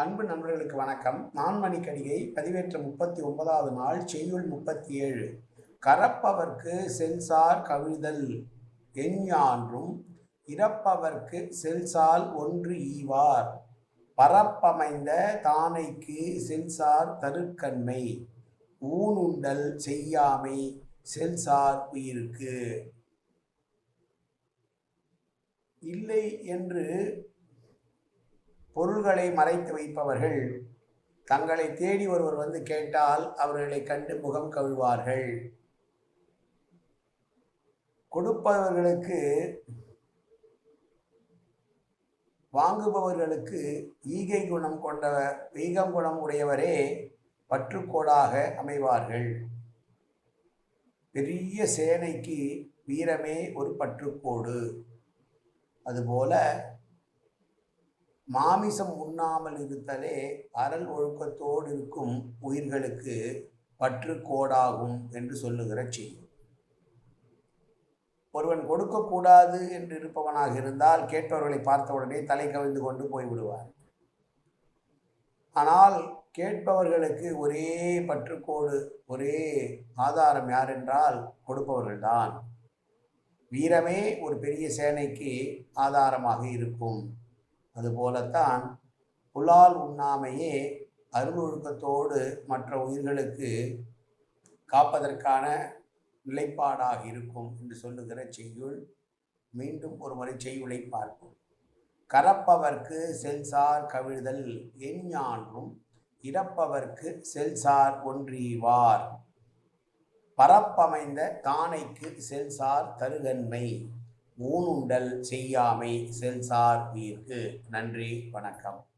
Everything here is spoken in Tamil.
அன்பு நண்பர்களுக்கு வணக்கம். நான் கடிகை பதிவேற்ற முப்பத்தி ஒன்பதாவது நாள் செய்யுள் முப்பத்தி ஏழு கரப்பவர்க்கு செல்சார் கவிழ்தல் எஞ்ஞான்றும் இறப்பவர்க்கு செல்சால் ஒன்று ஈவார். பரப்பமைந்த தானைக்கு செல்சார் தருக்கண்மை ஊனுண்டல் செய்யாமை செல்சார் உயிருக்கு. இல்லை என்று பொருள்களை மறைத்து வைப்பவர்கள். தங்களை தேடி ஒருவர் வந்து கேட்டால் அவர்களை கண்டு முகம் கவிழ்வார்கள் கொடுப்பவர்களுக்கு வாங்குபவர்களுக்கு ஈகை குணம் கொண்டவர் ஈகம் குணம் உடையவரே பற்றுக்கோடாக அமைவார்கள். பெரிய சேனைக்கு வீரமே ஒரு பற்றுக்கோடு. அதுபோல மாமிசம் உண்ணாமல் இருத்தலே அறல் ஒழுக்கத்தோடு இருக்கும் உயிர்களுக்கு பற்று கோடாகும் என்று சொல்லுகிற செய்தி. ஒருவன் கொடுக்கக்கூடாது என்று இருப்பவனாக இருந்தால் கேட்பவர்களை பார்த்தவுடனே தலை கவிழ்ந்து கொண்டு போய்விடுவார். ஆனால் கேட்பவர்களுக்கு ஒரே பற்றுக்கோடு ஒரே ஆதாரம் யார் என்றால் கொடுப்பவர்கள்தான். வீரமே ஒரு பெரிய சேனைக்கு ஆதாரமாக இருக்கும். அதுபோலத்தான் புலால் உண்ணாமையே அருளொழுக்கத்தோடு மற்ற உயிர்களுக்கு காப்பதற்கான நிலைப்பாடாக இருக்கும் என்று சொல்லுகிற செய்யுள். மீண்டும் ஒரு முறை செய்யுளை பார்ப்போம். கரப்பவர்க்கு செல்சார் கவிழ்தல் எஞ்ஞான்றும் இறப்பவர்க்கு செல்சார் ஒன்றீவார். பரப்பமைந்த தானைக்கு செல்சார் தருகன்மை. ஊனுண்டல் செய்யாமை செல்சார் உயிர்க்கு நன்றி வணக்கம்.